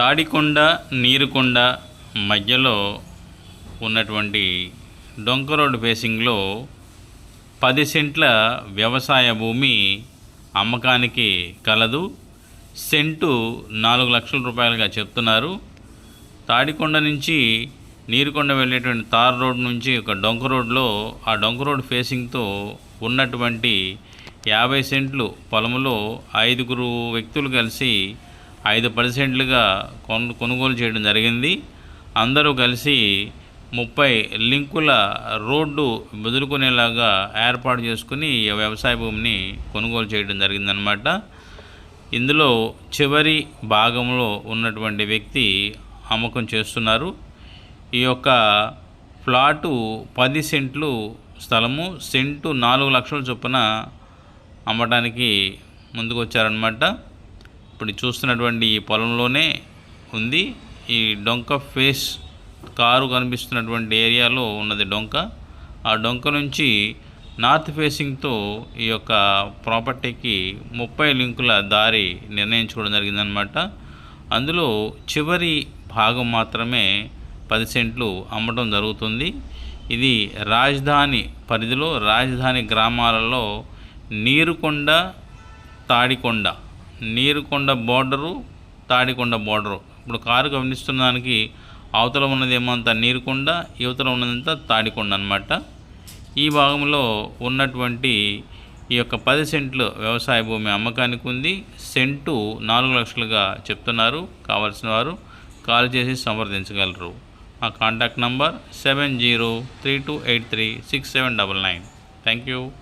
తాడికొండ నీరుకొండ మధ్యలో ఉన్నటువంటి డొంక రోడ్ ఫేసింగ్లో పది సెంట్ల వ్యవసాయ భూమి అమ్మకానికి కలదు. సెంటు నాలుగు లక్షల రూపాయలుగా చెప్తున్నారు. తాడికొండ నుంచి నీరుకొండ వెళ్ళేటువంటి తార్ రోడ్ నుంచి ఒక డొంక రోడ్లో ఆ డొంక రోడ్ ఫేసింగ్తో ఉన్నటువంటి యాభై సెంట్లు పొలంలో ఐదుగురు వ్యక్తులు కలిసి ఐదు పర్సెంట్లుగా కొను కొనుగోలు చేయడం జరిగింది. అందరూ కలిసి ముప్పై లింకుల రోడ్డు బెదురుకునేలాగా ఏర్పాటు చేసుకుని ఈ వ్యవసాయ భూమిని కొనుగోలు చేయడం జరిగిందనమాట ఇందులో చివరి భాగంలో ఉన్నటువంటి వ్యక్తి అమ్మకం చేస్తున్నారు. ఈ యొక్క ప్లాటు పది సెంట్లు స్థలము సెంటు నాలుగు లక్షల చొప్పున అమ్మడానికి ముందుకు వచ్చారనమాట ఇప్పుడు చూస్తున్నటువంటి ఈ పొలంలోనే ఉంది. ఈ డొంక ఫేస్ కారు కనిపిస్తున్నటువంటి ఏరియాలో ఉన్నది డొంక. ఆ డొంక నుంచి నార్త్ ఫేసింగ్తో ఈ యొక్క ప్రాపర్టీకి ముప్పై లింకుల దారి నిర్ణయించుకోవడం జరిగిందనమాట అందులో చివరి భాగం మాత్రమే పది సెంట్లు అమ్మడం జరుగుతుంది. ఇది రాజధాని పరిధిలో రాజధాని గ్రామాలలో నీరుకొండ తాడికొండ నీరుకొండ బోర్డరు తాడికొండ బోర్డరు. ఇప్పుడు కారు గమనిస్తున్న దానికి అవతల ఉన్నదేమో అంతా నీరుకొండ యువతల ఉన్నదంతా తాడికొండ అనమాట ఈ భాగంలో ఉన్నటువంటి ఈ యొక్క పది సెంట్లు వ్యవసాయ భూమి అమ్మకానికి ఉంది. సెంటు నాలుగు లక్షలుగా చెప్తున్నారు. కావాల్సిన వారు కాల్ చేసి సంప్రదించగలరు. మా contact number seven zero three two eight three six seven double nine. Thank you.